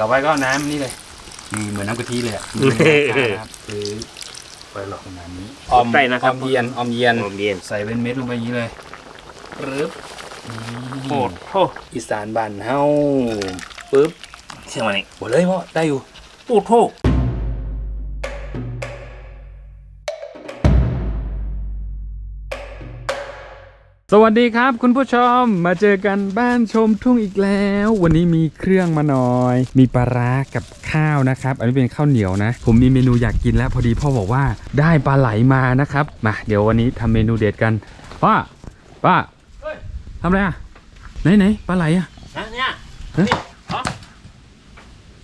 ต่อไปก็น้ำนี่เลยมีเหมือนน้ำกะทิเลยอะเออนะครับคือไปหลอกประมาณนี้ออมไก่นะครับออมเยียนออมเยียนอมเย็นใส่เป็นเม็ดลงไปอย่างนี้เลยปึ๊บโอ้โหอีสานบ้านเฮาปึ๊บเสียงมันนี่หมดเลยพ่อได้อยู่โอ้โห สวัสดีครับคุณผู้ชมมาเจอกันบ้านชมทุ่งอีกแล้ว วันนี้มีเครื่องมาหน่อย มีปลาร้ากับข้าวนะครับ อันนี้เป็นข้าวเหนียวนะ ผมมีเมนูอยากกินแล้วพอดีพ่อบอกว่าได้ปลาไหลมานะครับมาเดี๋ยววันนี้ทำเมนูเด็ดกันป้าป้าทำอะไรอะไหนไหนปลาไหลอะนะเนี่ย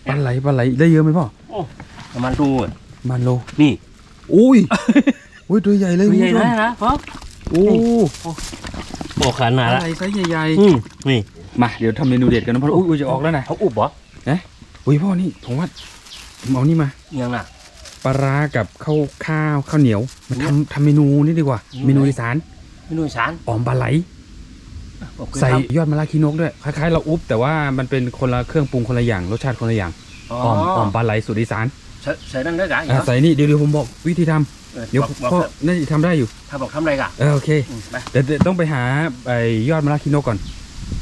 ปลาไหลปลาไหลได้เยอะไหมพ่อประมาณดูอะมันโลนี่อุ้ยอุ้ยตัวใหญ่เลยตัวใหญ่คุณผู้ชนะมนะเพราะโอ้ บอกขปนาลาดละไหลไซส์ใหญ่อืมนี่ๆมาเดี๋ยวทำเมนูเด็ดกันนะพ่ออุ้ยอุ้ยจะออกแล้วนะเขาอุบเหรออุ้ยพ่อนี่ผมว่าผมเอานี่มายังน่ะ ปลาร้ากับข้าวข้าวข้าวเหนียวมาทำทำเมนูนี่ดีกว่า อืม เมนูอีสานไม่รู้อีสานอ่อมปลาไหล ผมเคยใส่ทยอดมะระขี้นกด้วยคล้ายๆเราอุ๊บแต่ว่ามันเป็นคนละเครื่องปรุงคนละอย่างรสชาติคนละอย่างำอ่อมอ่อมปลาไหลสูตรอีสานใส่ใส่นั่นด้วยกันอะใส่นี่เดี๋ยวเดี๋ยวผมบอกวิธีทำเออเดี๋ยวบอกบอกพ่อน่าจะทำได้อยู่ถ้าบอกทำอะไรกันเออโอเคอืมไปเดี๋ยวเดี๋ยวต้องไปหาไอ้ยอดมะระขี้นกก่อน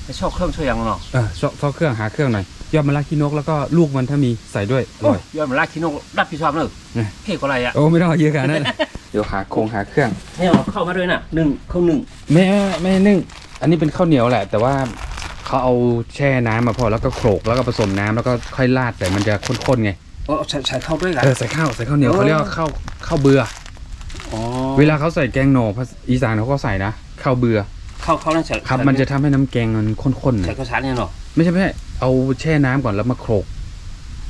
ไปชอบเครื่องช่วยยังเนาะเออซอกซอกเครื่องหาเครื่องหน่อยยอดมะระขี้นกแล้วก็ลูกมันถ้ามีใส่ด้วยอร่อย ยอดมันลากขี้นกรับผิดชอบเนอะไงเท่กว่าอะไรอะโอ้ไม่ต้องเอาเยอะขนาดนั้น เดี๋ยวหาโครงหาเครื่อง ให้เอาเข้ามาด้วยน่ะหนึ่งเข้าหนึ่งไม่ไม่ไม่นึ่ง อันนี้เป็นข้าวเหนียวแหละ แต่ว่าเขาเอาแช่น้ำมาพอแล้วก็โขลกแล้วก็ผสมน้ำแล้วก็ค่อยราดแต่มันจะข้นๆไงเออใส่ใส่เข้าด้วยกัน เออใส่ข้าวใส่ข้าวเหนียวเออเขาเรียกว่าข้าวข้าวเบืออ๋อเวลาเขาใส่แกงหน่อภาษาอีสานเขาก็ใส่นะข้าวเบือเข้าเข้านั่นใส่ครับใส่มันจะทำให้น้ำแกงมันข้นๆหน่ใส่อยข้าวสารเนี่ยเนาะไม่ใช่ไม่ใช่เอาแช่น้ำก่อนแล้วมาโขลก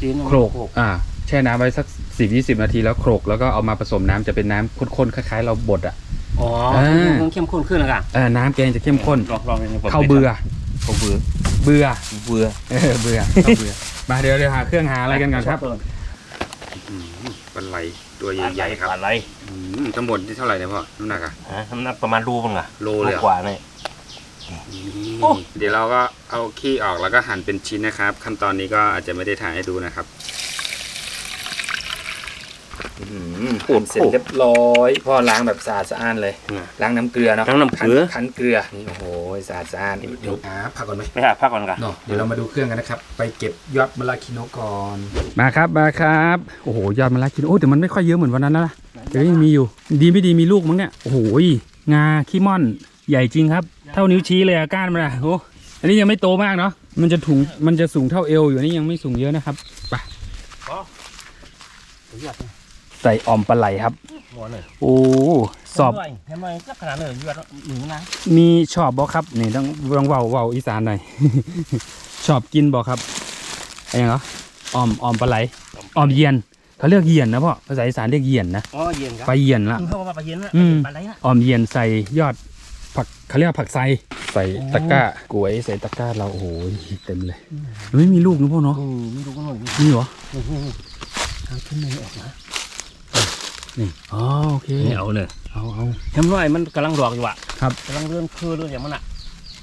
จีนโขลกอ่า แช่น้ำไว้สักสิบยี่สิบนาทีแล้วโขลกแล้วก็เอามาผสมน้ำจะเป็นน้ำข้นๆคล้ายๆ เราบดอะ อ๋ออ่ามันเข้มข้นขึ้นแล้วกันเออน้ำแกงจะเข้มข้นลองลองลองข้าวเบือข้าวเบือเบือเบือเออเบื่อข้าวเบื่อ มาเดี๋ยวเดี๋ยวหาเครื่องหาอะไรกันก่อนครับปลาไหลตัวใหญ่ๆอะไรทั้งหมดที่เท่าไหร่เนี่ยพ่อน้ำหนักอะฮะน้ำหนักประมาณรูมั้งอะโลเลยเหรอกว่าเนี่ยโอ้เดี๋ยวเราก็เอาขี้ออกแล้วก็หั่นเป็นชิ้นนะครับ ขั้นตอนนี้ก็อาจจะไม่ได้ถ่ายให้ดูนะครับ หั่นเสร็จเรียบร้อยพ่อล้างแบบสะอาดสะอ้านเลย ล้างน้ำเกลือเนาะล้างน้ำเกลือคั้นเกลือนี่โอ้โหสะอาดสะอ้านเดี๋ยวหาผักก่อนไหมไม่หาพักก่อนกันเนาะเดี๋ยวเรามาดูเครื่องกันนะครับ ไปเก็บยอดมะระคิโนะก่อนมาครับมาครับโอ้โหยอดมะระคิโนะโอ้แต่มันไม่ค่อยเยอะเหมือนวันนั้นแล้วนะเดี๋ยวยังมีอยู่ ดีไม่ดีมีลูกมั้งเนี่ยโอ้โหงาขี้ม่อนใหญ่จริงครับ เท่านิ้วชี้เลยอะก้านมันอะโอ้อันนี้ยังไม่โตมากเนาะมันจะถุงมันจะสูงเท่าเอวอยู่อันนี้ยังไม่สูงเยอะนะครับไปใส่อ่อมปลาไหลครับหัวหน่อยโอ้สอบทำไมสักขนาดเลยยอดหนึ่งนะมีชอบบอกครับนี่ต้องลองเว้าเว้าอีสานหน่อย ชอบกินบอกครับอะไรเหรอออมออมปลาไหลออมเยียนเขาเรียกเยียนนะพ่อภาษาอีสานเรียกเยียนนะอ๋อเย็นครับไปเยียนละเขาว่าปลาเย็นนะอืมปลาไหลนะออมเยียนใส่ยอดผักเขาเรียกว่าผักไซใส่ตะกร้ากล้วยใส่ตะกร้าเราโอ้โหเต็มเลยไม่มีลูกนะพ่อเนาะอืมไม่รู้ก็หน่อยนี่นี่เหรอนี่นี่ทางขึ้นเลยออกนะ นี่อ๋อโอเคนี่เอาเลยเอาเอาเห็นว่ามันกำลังดอกอยู่อะครับกำลังเลื่อนคือเลื่อนอย่างมันอะ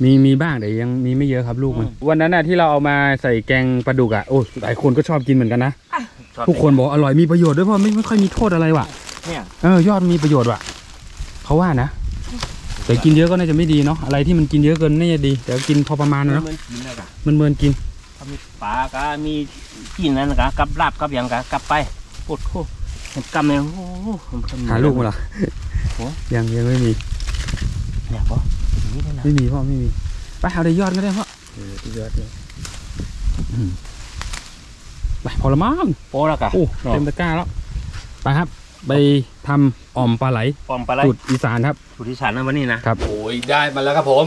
มีมีบ้างแต่ยังมีไม่เยอะครับลูกมันอืมวันนั้นน่ะที่เราเอามาใส่แกงปลาดุกอะโอ้หลายคนก็ชอบกินเหมือนกันนะทุกคนบอกอร่อยมีประโยชน์ด้วยเพราะไม่ไม่ค่อยมีโทษอะไรว่ะเนี่ยเออยอดมีประโยชน์ว่ะเขาว่านะแต่กินเยอะก็น่าจะไม่ดีเนาะอะไรที่มันกินเยอะเกินน่าจะดีแต่กินพอประมาณมันเนาะเหมือนกินเลยกันมันเมินกินถ้ามีปลาก็มีกินนั่นกะกับลาบกับอย่างกะกลับไปปวดโค เห็นกำเนี่ยโอ้โหมันทำหาลูกมาเหรอโอ้ยังยังไม่มีเนี่ยปะอย่างนี้เลยนะไม่มีพ่อไม่มีไปเอาได้ยอดก็ได้พ่อเออได้ยอดเลยอืมไปพอละมั้งโปแล้วกะโอ้เต็มตะกร้าแล้วไปครับ ไปทำอ่อมปลาไหลปอมปลาไหลสูตรอีสานครับสุธิสารนะวันนี้นะครับโอ้ยได้มาแล้วครับผม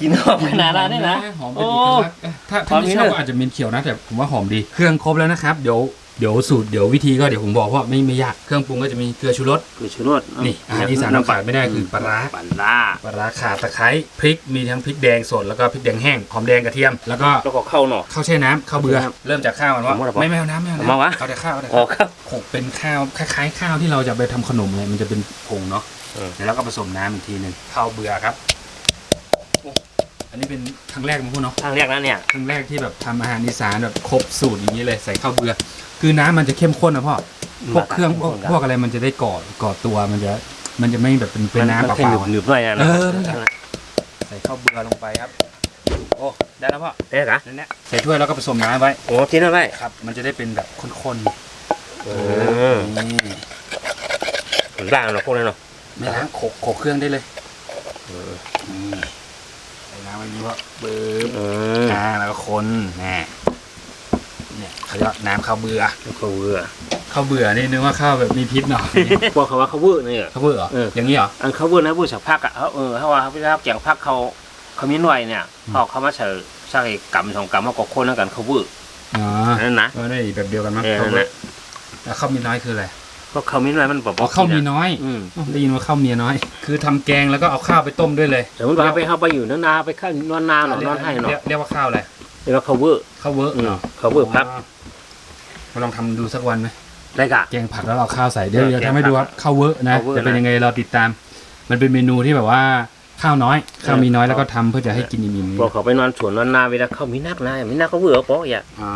กินหอมขนาดนั้นนี่นะหอมเป็นเอกลักษณ์ถ้าถ้าไม่ชอบก็อาจจะเป็นเขียวนะแต่ผมว่าหอมดี เครื่องครบแล้วนะครับ เดี๋ยว เดี๋ยวสูตรเดี๋ยววิธีก็เดี๋ยวผมบอกเพราะไม่ไม่ยากเครื่องปรุงก็จะมีเกลือชูรสคือชูรสนี่อาหารอีสานเราขาดไม่ได้คือปลาร้าปลาร้าปลาร้าขาตะไคร้พริกมีทั้งพริกแดงสดแล้วก็พริกแดงแห้งหอมแดงกระเทียม แล้วก็แล้วก็เข้าหน่อข้าวแช่น้ำข้าวเบื่อครับเริ่มจากข้าวก่อนว่าผมว่าอะไรวะไม่ไม่เอาน้ำไม่เอาเอามาวะน้ำเอาแต่ข้าวเอาแต่อ๋อข้าวครับโขลกเป็นข้าวคล้ายๆ ข้าวที่เราจะไปทำขนมเลยมันจะเป็นผงเนาะเออแล้วก็ผสมน้ำอีกทีหนึ่งข้าวเบื่อครับอันนี้เป็นครั้งแรกมั้งพูดเนาะทางแรกนะเนี่ยครั้งแรกที่แบบทำอาหารอีสานแบบครบสูตรอย่างนี้เลยใส่ข้าวเบื่อ คือน้ำมันจะเข้มข้นนะพ่อพวกเครื่องพวกพวกอะไรมันจะได้ก่อก่อตัวมันจะมันจะไม่แบบเป็นเป็นน้ำเปมัแค่ล่าหนึบหนึบๆหน่อยนะเออนั่นแหละๆใส่ข้าวเบื่อลงไปครับ โอ้ได้แล้วพ่อได้กะนั่นแหละใส่ถ้วยแล้วก็ผสมน้ำไว้โอ้ทิ้งเอาไว้ครับ มันจะได้เป็นแบบข้นเอๆอนี่ถึงล่างเนาะพวกนั้นเนาะไม่ล้างโขกโขกเครื่องได้เลยนี่ใส่น้ำไว้นี้พ่อบึ๊บอืมอ่าแล้วก็คนแน่ เนี่ยเขาเรียกว่าน้ำข้าวเบื่อเขาเบื่อข้าวเบื่อนี่นึกว่าข้าวแบบมีพิษหน่อยพวกเขาว่าเขาเบื่อเนี่ยข้าวเบื่อเหรอเอออย่างนี้เหรออันเขาเบื่อนะเบื่อสักพักอะเขาเออเขาว่าเขาไปรับแจงพักเขาเขามีหน่วยเนี่ยอืมพอเขามาเฉยใช่กรรมสองกรรมเขาก็คนแล้วกันเขาเบื่ออ๋ออันนั่นนะก็ได้แบบเดียวกันมั้งเออข้าวนั่นเบื่อนะแล้วข้าวมีน้อยคืออะไรเพราะเขามีหน่วยมันบอกอ๋อข้าวมีน้อยอืมได้ยินว่าข้าวเมียน้อย คือทำแกงแล้วก็เอาข้าวไปต้มด้วยเลยสมมติว่าไปเข้าไปอยู่นานๆไปเข้านอนนานหนอนนอนให้เนาะเรียกเรียกว่าข้าวอะไรเรียกว่าเขาเบื่อข้าวเวอร์อืมเนาะเขาเบื่อพักมาลองทำดูสักวันไหมได้กะ แกงผักแล้วเอาข้าวใส่เดี๋ยวเออเดี๋ยวแกงทำให้ดูครับข้าวเวอร์นะข้าวเวอร์จะเป็นนะยังไงเราติดตาม มันเป็นเมนูที่แบบว่าข้าวน้อยข้าวมีน้อยแล้วก็ทำเพื่อจะให้กินอิ่มพอเขาไปนอนสวนนอนนาเวลาเขามีนักนะมีนักเขาเบื่อเพราะอย่าๆอ๋อ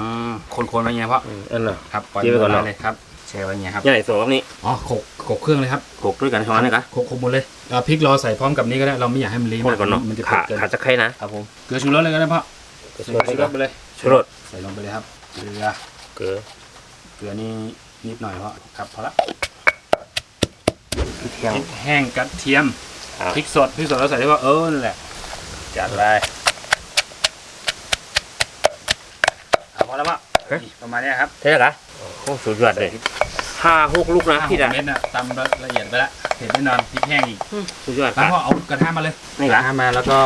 คนๆไว้เงี้ยเพราะอืมอันน่ะครับปล่อยเดี๋ยวไปก่อนมืเนาะเลยครับแช่ไว้เงี้ยครับใหญ่สองนี่อ๋อโขกโขกเครื่องเลยครับโขกด้วยกันช้อนนี่กะโขกโขกหมดเลยเอาพริกรอใส่พร้อมกับนี้ก็ได้เราไม่อยากให้มันเละคนมากก่อนเนาะมันจะขาเผ็ดเกินขาจะใครนะ ครับผมเกลือชูรสเลยก็ได้พ่อ ชูชูรสรสไปเลยชูรสใส่ลงไปเลยครับ เกลือ เกลือ เกลือนี่นิดหน่อยเพราะครับพอละเที่ยงพริกแห้งกระเทียมอะพริกสด พริกสดเราใส่ได้ว่าเออนั่นแหละ จัดไปเอาพอแล้วป่ะนี่ประมาณเนี้ยครับใช่ไหมคะโอ้สุดยอดเลยห้าหกลูกนะห้าพี่หดะกเม็ดน่ะตำละเอียดไปละเผ็ดแน่นอนพริกแห้งอีกสุดยอดแล้วค่ะก็เอากระทะมาเลยนี่กระกะทะมาแล้วก็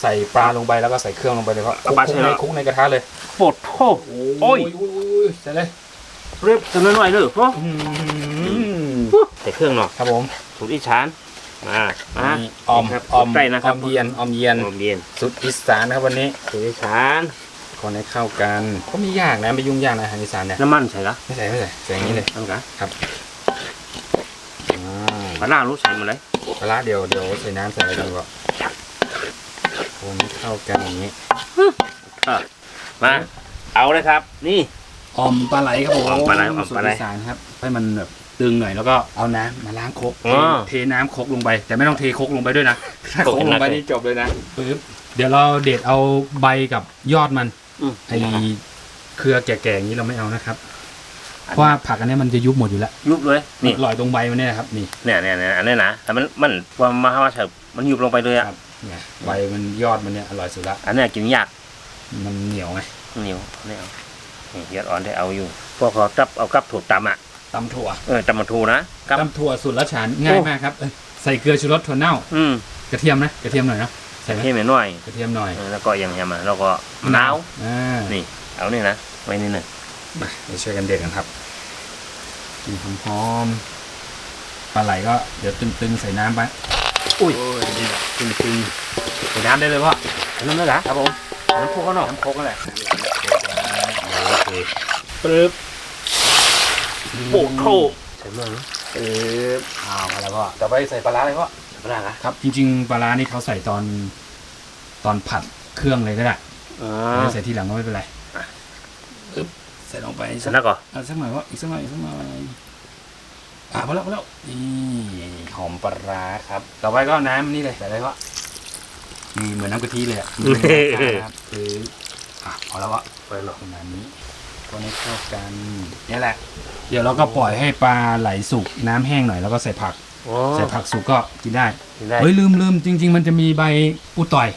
ใส่ปลาลงไปแล้วก็ใส่เครื่องลงไปเลยเพราะเอาปลาใส่คลุกในแล้วคลุกในกระทะเลยปวดโทษโอ้ยโอ้ยใส่เลยเรียบจำนวนหน่อยเลยเพราะอื้อหือใส่เครื่องเนาะครับผมสูตรอีสานมามา นี่ออมครับออมใกล้นะครับ ออมเยียนออมเยียนหอมเย็นสุดอีสานนะครับวันนี้สูตรอีสานคนให้เข้ากันก็ไม่ยากนะไม่ยุ่งยากนะอาหารอีสานเนี่ยน้ำมันใส่ละไม่ใส่ไม่ใส่ใส่อย่างนี้เลยนั่นกะอ่า ปลาหน้ารู้ใส่หมาเลยปลาร้าเดี๋ยวเดี๋ยวใส่น้ำใส่อะไรกันก่อนคนให้เข้ากันอย่างนี้มา เอาเลยครับ นี่ออมปลาไหลครับผมออมปลาไหลออมปลาไหลสูตรอีสานครับ ให้มันแบบตึงหน่อยแล้วก็เอาน้ำมาล้างครกอ๋อเทน้ำครกลงไป แต่ไม่ต้องเทครกลงไปด้วยนะถ้าคครรกกลงไปหนักเลยนี่จบเลยนะปึ๊บเดี๋ยวเราเด็ดเอาใบกับยอดมันอืมไอเครือแก่ๆอย่างนี้เราไม่เอานะครับ เพราะว่าผักอันนี้มันจะยุบหมดอยู่แล้วยุบเลยนี่ลอยตรงใบมันเนี่ยนะครับนี่เนี่ยเนี่ยเนี่ยอันนี้นะแต่มันมันว่ามาว่าเฉบมันยุบลงไปเลยอะครับเนี่ยใบมันยอดมันเนี่ยอร่อยสุดละอันเนี้ยกินยากมันเหนียวไงเหนียวไม่เอานี่ยอดอ่อนได้เอาอยู่พวกเขาจับเอากับถูกตำอะตำถั่วเออตำมาทูนะกับตำถั่วสูตรละฉานง่ายมากครับเอ้ยใส่เกลือชูรสถั่วเน่า อืมกระเทียมนะกระเทียมหน่อยเนาะใส่ไหมเทมหน่อยกระเทียมหน่อยเออแล้วก็อย่างเงี้ยมาแล้วก็มะนาวอ่านี่เอานี่นะไว้นี่หนึ่ง มาเดี๋ยวช่วยกันเด็ดกันครับกินหอมๆปลาไหลก็เดี๋ยวตึงๆใส่น้ำไป อุ้ยนี่แหละตึงๆใส่น้ำได้เลยพ่ออันนั้นเลยเหรอครับผมน้ำพุเขาเนาะน้ำโคกนั่นแหละโอเคปึ๊บโอ้โหใส่เมืองปึ๊บอ้าวมาแล้วพ่อต่อไปใส่ปลาร้าเลยพ่อใส่ปลาร้าครับ จริง ๆ ปลาร้านี่เขาใส่ตอนตอนผัดเครื่องเลยก็ได้อ๋อไม่ใส่ทีหลังก็ไม่เป็นไรอะปึ๊บ ใส่ลงไปเสร็จแล้วก็เอาสักหน่อยว่าอีกสักหน่อยอีกสักหน่อยอ่าพอแล้วพอแล้วนี่หอมปลาร้าครับ ต่อไปก็น้ำนี่เลยใส่อะไรวะนี่เหมือนน้ำกะทิเลยอะนี่เป็นน้ำข้าวนะครับคืออะพอแล้ววะไปเนาะประมาณนี้คนให้เข้ากันนี่แหละ เดี๋ยวเราก็ปล่อยให้ปลาไหลสุกน้ำแห้งหน่อยแล้วก็ใส่ผักอ๋อใส่ผักสุกก็กินได้กินได้เฮ้ยลืมลืมจริง ๆ มันจะมีใบปูต่อย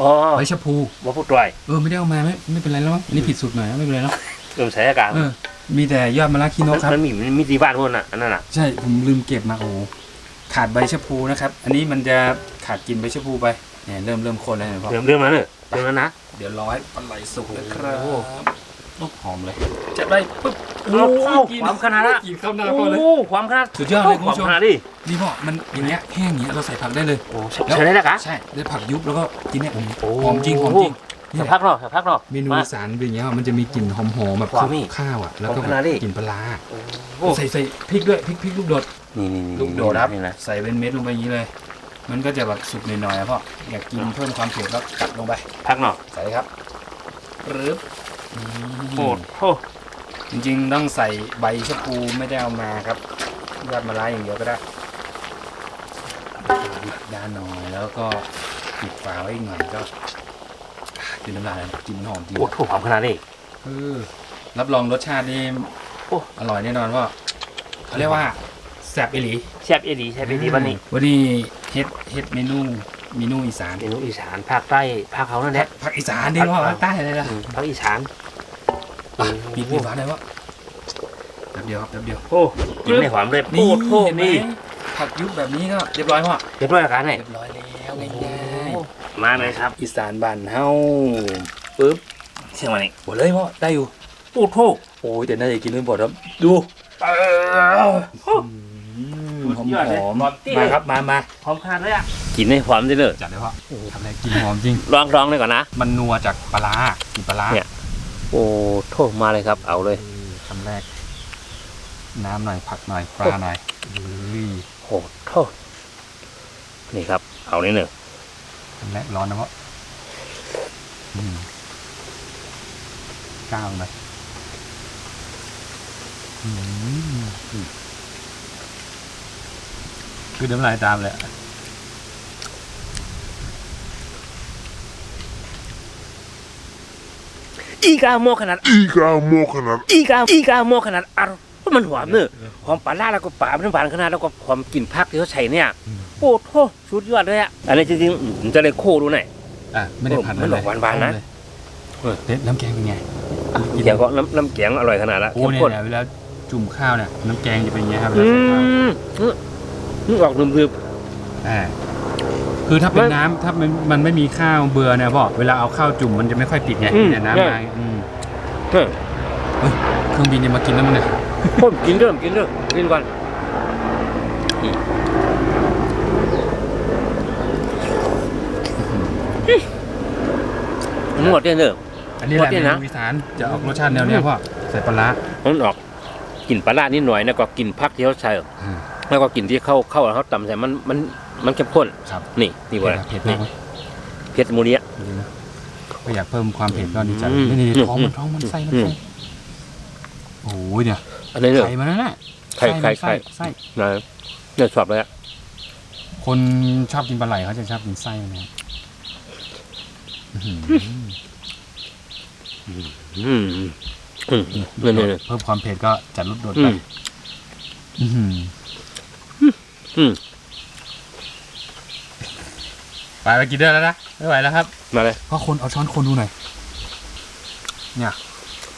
อ๋อใบชะพูว่าพูดด้วยเออไม่ได้เอามาไม่ไม่เป็นไรแล้วมั้งอันนี้ผิดสูตรหน่อยนะไม่เป็นไรเนาะ เริ่มใช้อาการเออ มีแต่ยอดมะระคีนกครับ มันมีมันมีตีบ้านพวกน่ะอันนั้นน่ะใช่ผมลืมเก็บมาโอ้โหขาดใบชะพูนะครับ อันนี้มันจะขาดกลินใบชะพูไปเนี่ยเริ่มเริ่มข้นแล้วเนี่ยพ่อเริ่มเริ่มมาเนอะเริ่มแล้วนะเดี๋ยวรอให้ปลาไหลสุกนะครับโอ้ลูกหอมเลยจัดไปปุ๊บโอ้โหความขนาดละกินข้าวหน้าโอ้พ่อเลยโหความขนาดสุดยอดเลยคุณความผู้ชมขนาดดินี่พ่อมันอย่างเงี้ยแห้งอย่างเงี้ยเราใส่ผักได้เลย โอ้ใช้ได้แล้วกะใช่ได้ผักยุบแล้วก็กินเนี่ยโอ้หอมจริงหอมจริงนี่ สักแหพัละกเนาะสักพักเนาะเมนูมาอีสานเป็นอย่างเงี้ยมันจะมีกลิ่นหอมหอมๆแบบความนี่ข้าวอะแล้วก็หอมขนาดนี้กลิ่นปลาร้าโอ้โหใส่ใส่พริกด้วยพริกพริกลูกโดดนี่นี่นี่ลูกโดดครับนี่นะใส่เป็นเม็ดลงไปอย่างนี้เลย มันก็จะแบบสุกหน่อยๆอะพ่ออยากกินเพิ่มความเผ็ดแล้วกัดลงไปพักหน่อยใส่เลยครับปรึบโหดโหจริงๆต้องใส่ใบชะพูไม่ได้เอามาครับยอดมะระอย่างเดียวก็ได้บิดด้านหน่อยแล้วก็ปิดฝาไว้อีกหน่อยก็ กินน้ำลายกินหอมจริงโอ้โหหอมขนาดนี้ เออรับรองรสชาตินี่โอ้ อร่อยแน่นอนว่าเขาเรียกว่าแซ่บอีหลีแซ่บเอดีแซ่บเอดีวันนี้วันนี้เฮ็ดเฮ็ดเมนูเมนูอีสานเมนูอีสานภาคใต้ภาคเขานั่นแหละภาคอีสานดีว่าภาคใต้อะไรล่ะอืมภาคอีสานอะปิดปิดฝาได้วะแป๊บเดียวครับแป๊บเดียว โอ้กินไม่หอมเลยโอ้โหเห็นไหมนี่ผักยุบแบบนี้ก็เรียบร้อยพ่อเรียบร้อยแล้วกันไหนเรียบร้อยแล้วง่าย มาเลยครับๆอีสานบ้านเฮาปึ๊บเชียงวันนี้หมดเลยพ่อได้อยู่โอ้โหโอ้ยแต่น่าจะกินเรื่องบดครับ ดูเออหอมสุดยอดเลยหอมหอมจริงมาครับมามาหอมขนาดเลยอะกินให้หอมได้เลยจัดเลยพ่อทำอะไรกินหอมจริงลองลองเลยก่อนนะ มันนัวจากปลาร้ากินปลาร้าเนี่ยโอ้โทษมาเลยครับ เอาเลยเออคำแรก น้ำหน่อยผักหน่อยปลาหน่อยอุ้ยโอ้โทษนี่ครับ เอานิดหนึ่งคำ แรกร้อนนะพ่ออืมก้าวเลยอืมคือน้ำลายตามเลยอะอีกาโมขนาดอีกาโมขนาดอีกาอีกาโมขนาดอร่อยเพราะ มันหอมเนอะหอมปลาล่าแล้วก็ปลาเป็นหวานขนาดแล้วก็ความกลิ่นพักที่เขาใส่เนี่ยโอ้โหสุดยอดเลยอะอันนี้จริงๆผมจะเลยโค้ดูหน่อยอะไม่ได้ผัดมันออกหวานๆนะเออเด็ดน้ำแกงเป็นไงเกี่ยวกับน้ำน้ำแกงอร่อยขนาดละโอ้เข้มเนี่ยข้นเนี่ยเวลาจุ่มข้าวเนี่ยน้ำแกงจะเป็นอย่างเงี้ยครับเวอืลาใส่ข้าวมนึกออกนึมพึบอ่าคือถ้าเป็นมันน้ำถ้ามันมันไม่มีข้าวเบื่อเนี่ยพ่อเวลาเอาข้าวจุ่มมันจะไม่ค่อยติดไงอืมเนี่ยน้ำใช่มาอืมเออเครื่องบินจะมากินแล้วมั้งเนี่ย พ่นกินเริ่มกินเริ่มกินก่อนหมดเนี่ยเนอะ อันนี้แหละหมดเนี่ยเมนะ นูอีสานจะออกรสชาติแนวเนี้ยพ่อใส่ปลาร้า มันออกกลิ่นปลาร้านิดหน่อยแล้วก็กลิ่นพักที่เขาใส่อืม แล้วก็กลิ่นที่เข้าเข้าแล้วเขาตำใส่มันมันมันเข้มข้นครับนี่นี่ว่าเผ็ดนี่มากไหมเผ็ดมูเนี้ย ดูนะก็อยากเพิ่มความเผ็ดก็นี่จัดอืมนี่นี่อืมท้องมันท้องมันไส้มันอืมไส้โอ้ยเนี่ย อันนี้เนอะไข่มันนั่นแหละไข่ไข่ไส้ไข่ ไส้นะเนี่ยชอบเลยอะคนชอบกินปลาไหลเขาจะชอบกินไส้นะครับอื้อหืออืมอืมเนี่ยเนี่ยเนี่ย เพิ่มความเผ็ดก็จัดรสโดดอืไปมอื้อหืออืมไปไปกินได้แล้วนะไม่ไหวแล้วครับมาเลยก็คนเอาช้อนคนดูหน่อยเนี่ย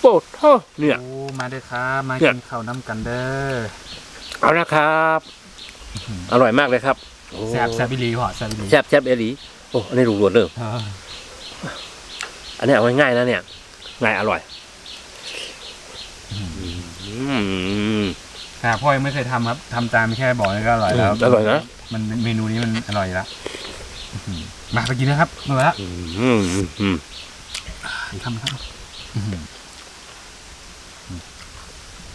โอ้โหเนี่ย โอ้มาเด้อครับมาเนี่ยกินข้าวน้ำกันเด้อเอาละครับ อร่อยมากเลยครับแซ่บแซ่บอีหลีพ่อแซ่บอีหลีแซ่บแซ่บเอหลีโอ้อันนี้รูรวดเลยอ่าอันนี้เอาง่ายๆนะเนี่ย ง่ายอร่อยอืม แต่พ่อยังไม่เคยทำครับทำตามแค่บอกนี่ก็อร่อยแล้วอร่อยนะ มันเมนูนี้มันอร่อยอยู่แล้วอื้อหือมาไปกินนะครับมาแล้วอืมอืมอืมอีกคำครับอื้อหือ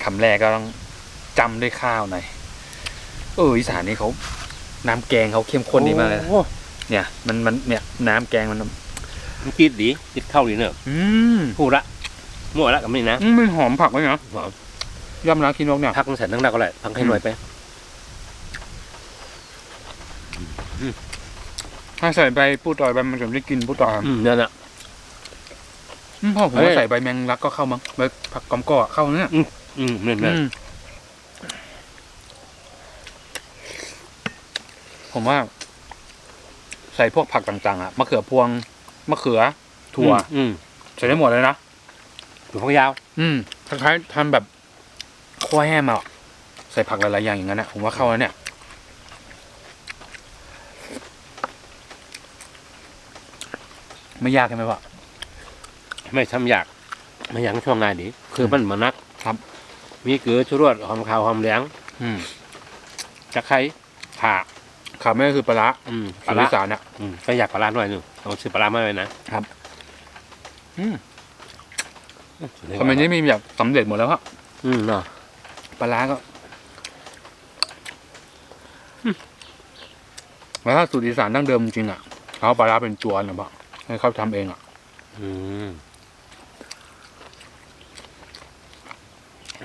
คำแรกก็ต้องจำด้วยข้าวหน่อยเอออีสานนี่เขาน้ำแกงเขาเข้มข้นดีมากเลยนะโอ้เนี่ยมันมันเนี่ยน้ำแกงมันมันกินดีกินเข้าดีเนอะอืมพูดละมั่วละกับนี่นะอืมมันหอมผักไหมเนาะหอมยำร้านคินกเนี่ยพักมันใส่ทั้งหน้าก็เลยพักให้หน่อยไปถ้าใส่ใบปูต่อยใบมันจะไม่ได้กินปูต่อยอืมเนี่ยนะอืมพ่อผมเอ้ว่ายใส่ใบแมงลักก็เข้ามั้งใบผักกอมก่อเข้าเนี่ย อืมเนี่ยเนี่ยอืมผมว่า ใส่พวกผักต่างๆอะมะเขือพวงมะเขือ ถั่ว อืมใส่ได้หมดเลยนะถั่วฝักยาว อืมคล้ายๆทำแบบคั่วแห้มอะใส่ผักหลายๆอย่างอย่างนั้นนะผมว่าเข้าแล้วเนี่ยไม่ยากใช่ไหมวะไม่ทำยากไม่อยากช่วงง่ายดีคือมันมานักครับ มีเกลือชูรสหอมขาวหอมเหลืองอืมตะไคร้ข่า ขาไม่ก็คือปลาร้าอืมปปลาลาร้าร้าสารเนี่ยอืมก็อยากปลาร้าหน่อยหนึงเอาซื้อปลาร้ามาไว้นะอืมคอมเมนต์นี้มีแบบสำเร็จหมดแล้วครับอืมเนาะปลาร้าก็แล้วถ้าสูตรอีสานดั้งเดิมจริงๆอะเขาเอาปลาร้าเป็นจวนนะพ่อให้เขาทำเองอะ อืม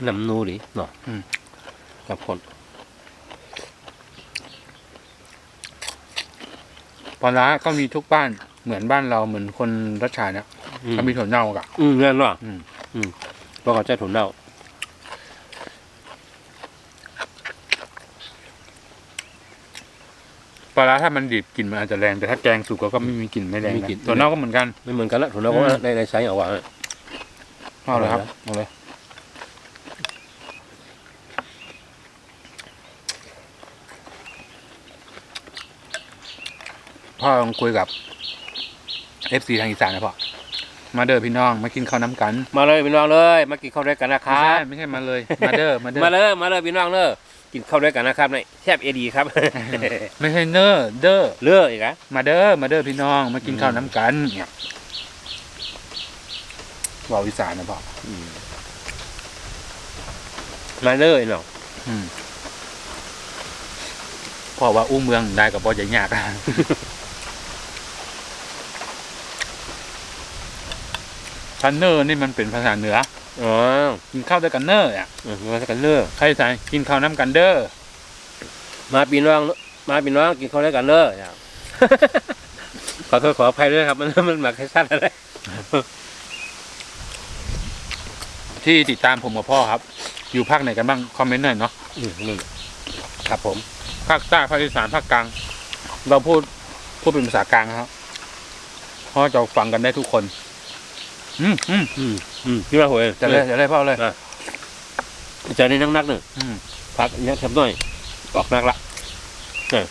น้ำนูดิเนาะกับคนปลาร้าก็มีทุกบ้านเหมือนบ้านเราเหมือนคนรัชชาเนี่ยอืมเขามีถั่วเน่ากับอืมเงี้ยเนาะอืมอืมเพราะเขาใจถุนเน่าปลาร้าถ้ามันดิบกลิ่นมันอาจจะแรงแต่ถ้าแกงสุกก็ไม่มีกลิ่นไม่แรงนะถั่วเน่าก็เหมือนกันไม่เหมือนกันละถุนเน่าก็อืมได้ได้ใช้เอาไว้เอาเลยครับเอาเลย เอาเลย พ่อลองคุยกับเอฟซีทางอีสานนะพ่อมาเด้อพี่น้องมากินข้าวน้ำกันมาเลยพี่น้องเลย มากินข้าวด้วยกันนะคไม่รัใช่บไม่ใช่มาเลย มาเด้อมาเด้อมาเลยมาเลยพี่น้องเลยกินข้าวด้วยกันนะครับในแซบเอดีครับ ไม่ใช่เนอร์เด้อเลือกอีกนะ มาเด้อมาเด้อพี่น้อง มากินข้าวน้ำกันเนี่ยเว่าวิสานนะพ่อมาเลยเนาะอืมพ่อว่าอู้เมืองได้กับพ่อใหญ่ยาก ทันเนอร์นี่มันเป็นภาษาเหนืออ๋อกินข้าวด้วยกันเนอร์อะเออมาสักกันเลือกใครใส่กินข้าวน้ำกันเด้อมาพี่น้องมาพี่น้องกินข้าวด้วยกันเลยอย่างขอโทษขออภัยด้วยครับ มันมันมาแค่สั้นอะไรที่ติดตามผมกับพ่อครับ อยู่ภาคไหนกันบ้างคอมเมนต์หน่อยเนาะอืมนี่ครับผม ภาคใต้ภาคอีสานภาคกลาง เราพูดพูดเป็นภาษากลางครับเพราะจะฟังกันได้ทุกคน อืมอืมอืมอืมพี่ว่าโหยจะเลยจะเลยพ่อเลยจะได้นักนักหนึ่งพักเนี้ยทำหน่อย ออกนักละเออ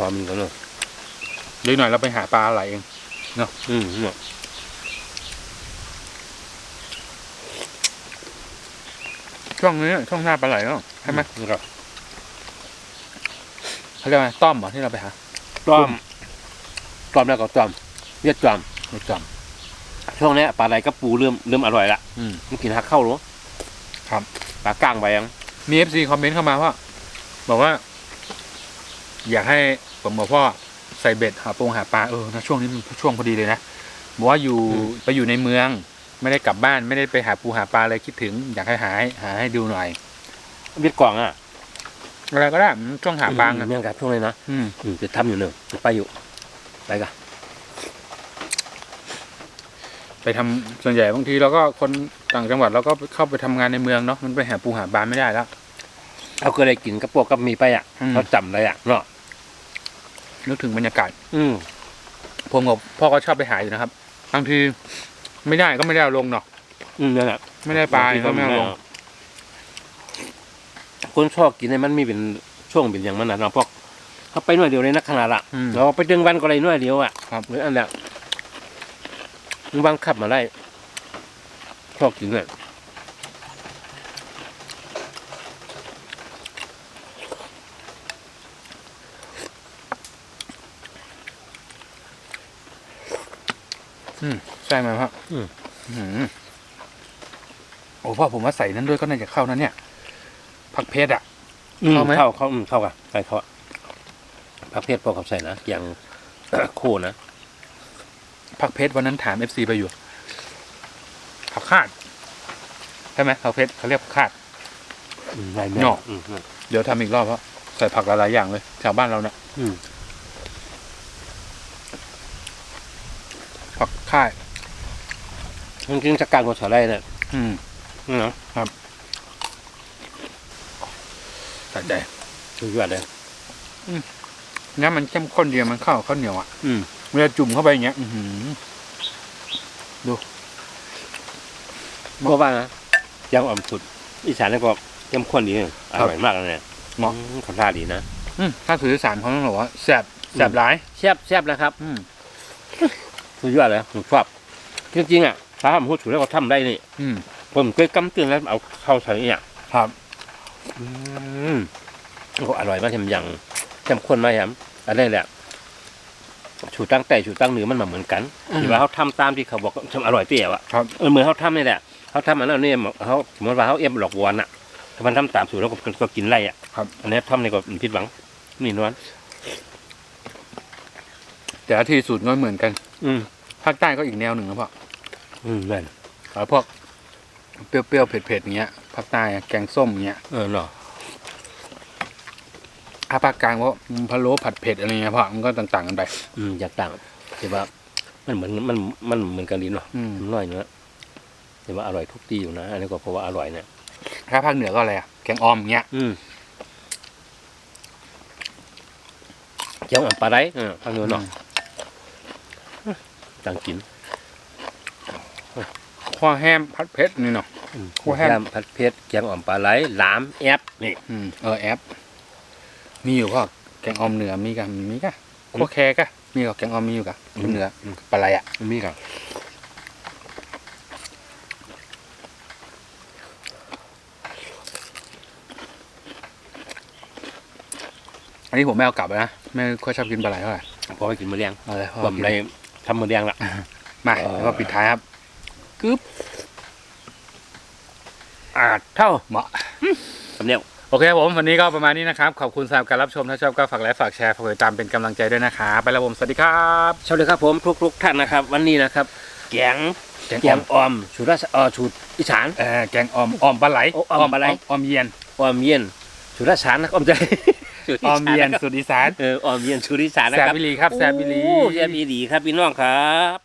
หอมกันเลยเดี๋ยวหน่อยเราไปหาปลาอะไรเองอืมเนี่ยช่วงนี้ช่วงหน้าปลาไหลเนาะใช่ไหมครับเขาเรียกว่าต้อมเหรอที่เราไปหาจอมจอมแล้วก็จอมเรียกจอมไม่จอม ช่วงเนี้ยปลาไหลกับปูเริ่มเริ่มอร่อยละอืม มันกินหักเข้าหรือครับ ปลาก้างไปยังมีเอฟซีคอมเมนต์เข้ามาว่าบอกว่า อยากให้ผมบอกพ่อใส่เบ็ดหาปงหาปลาเออนะช่วงนี้มันช่วงพอดีเลยนะบอกว่าอยู่ไปอยู่ในเมือง ไม่ได้กลับบ้านไม่ได้ไปหาปูหาปลาอะไรคิดถึง อยากให้หาให้หาให้ดูหน่อยเวียดกล่องอะอะไรก็ได้มันช่วงหาปลาไงอืมเนี่ยครับช่วงเลยนะอืม อืมจะทำอยู่หนึ่งจะไปอยู่ ไปกัน ไปทำส่วนใหญ่บางทีเราก็คนต่างจังหวัดเราก็เข้าไปทำงานในเมืองเนาะมันไปหาปูหาปลาไม่ได้แล้วเอาเคยได้กินกับพวกกับมีไปอะอืมเขาจำเลยอะเนาะนึกถึงบรรยากาศ อืมผมกับพ่อก็ชอบไปหาอยู่นะครับบางทีไม่ได้ก็ไม่ได้เอาลงเนาะอืมนั่นแหละไม่ได้ปลาก็ไม่เอาลงคนชอบกินเนี่ยมันมีเป็นช่วงเป็นอย่างมันนะเนาะพวกเขาไปหน่วยเดียวเลยนักขนาดละอืมเราไปดึงวันก็เลยหน่วยเดียวอะครับหรืออันเนี้ย มึงบังคับมาได้ชอบกินเลยใช่ไหมพ่ออืมโอ้พ่อผมว่าใส่นั้นด้วยก็น่าจะเข้านะเนี่ย ผักเพชรอะ เข้าไหมเข้าเข้าอืมเข้ากันใส่เข้าอะผักเพชรพวกเขาใส่นะอย่างโคนะ ผักเพชรวันนั้นถามเอฟซีไปอยู่ ผักคาดใช่ไหมผักเพชรเขาเรียกผักคาด อืมได้ไหมเนาะอืมอืมเดี๋ยวทำอีกรอบเพราะใส่ผักหลายๆอย่างเลยแถวบ้านเราเนี่ยอืมผักคาดจริงๆจักการของชาวไร่เนี่ยอืมเนาะใส่ใจ สุดยอดเลย น้ำมันเข้มข้นเดียวมันเข้ากับข้าวเหนียวอะ อืม เวลาจุ่มเข้าไปอย่างเงี้ยอือหือเพราะว่านะยังอ่อมสุด อีสานนี่ก็เข้มข้นดีอร่อยมากเลยเนี่ยเหมาะ อืเขาท่าดีนะ อืมถ้าถือสามเขาต้องบอกว่าแซ่บแซ่บร้าย แซ่บแซ่บนะครับอืมสุดยอดเลยผมชอบจริงๆอะถ้าทำพูดถูกแล้วก็ทำได้นี่อืมผมเคยกำเตือนแล้วเอาเข้าใส่เนี่ยครับ อืมโอ้อร่อยมากเค็มยังเข้มข้นมากครับอันนี้แหละ ชูตั้งแต่ชูตั้งเนื้อมันมาเหมือนกันอืมที่ว่าเขาทำตามที่เขาบอกทำอร่อยเปรี้ยวอะครับเออเหมือนเขาทำนี่แหละเขาทำอันนั้นนี่เขาสมมติว่าเขาเอ็มหลอกวอนอะถ้ามันทำตามสูตรแล้วก็ก็กินไรอะครับอันนี้ทำในก็ผิดหวังนี่นวลแต่ละที่สูตรก็ไม่เหมือนกัน อืมภาคใต้ก็อีกแนวหนึ่งนะพ่ออืมนั่นเอาพวกเปรี้ยวๆเผ็ดๆอย่างเงี้ยภาคใต้อะแกงส้มอย่างเงี้ยเออเนาะถ้าภาคกลางก็พะโล้ผัดเผ็ดอะไรเงี้ยพ่อมันก็ต่างๆกันไป อืมอยากต่างแต่ว่า มันเหมือนมันมันเหมือนกันลิ้นเนาะอืมน้อยเนื้อแต่ว่าอร่อยทุกทีอยู่นะอันนี้ก็เพราะว่าอร่อยเนี่ยถ้าภาคเหนือก็อะไรอะแกงออมอย่างเงี้ย อืมเจ้าอ่ำปลาไหลเออทางนู้นเนาะต่างกินข้อแฮมผัดเผ็ดนี่เนาะอืมคั่วแห้งยำผัดเผ็ดแกงอ่อมปลาไหลหลามแอปนี่ อืมเออแอป มีอยู่พ่อแกงออมเหนือมีกันมีกะคั่วแคกะมีกับแกงออมมีอยู่กะเหนืออปลาไหลอะมีครับอันนี้ผมไม่เอากลับเลยนะไม่ค่อยชอบกินปลาไหลเท่าไหร่พอไปกินมื้อเลี้ยงเอาเลยพ่อผมได้ทำมื้อเลี้ยงละมาเออแล้วก็ปิดท้ายครับกึ๊บอาจเท่าเหมาะสำเนียง โอเคครับผมวันนี้ก็ประมาณนี้นะครับ ขอบคุณสำหรับการรับชมถ้าชอบก็ฝากไลค์ฝากแชร์ฝากติดตามเป็นกำลังใจด้วยนะครับไปแล้วผมสวัสดีครับสวัสดีครับผมทุกทุกๆท่านนะครับ วันนี้นะครับ แกงแกงแกอองมออมสูตรราชเออสูตรอีสาน เออแกงออมออมปลาไหลโอ้ออมปลาไหล ออมเย็นออมเย็นสูตรราชานนะออมใจสูตรออมเย็นนะครับสุดอีสานเออออมเย็นสูตรอีสานนะแซครับบิลีครับแซบิลี โอ้แซบอีหลีครับพี่น้องครับ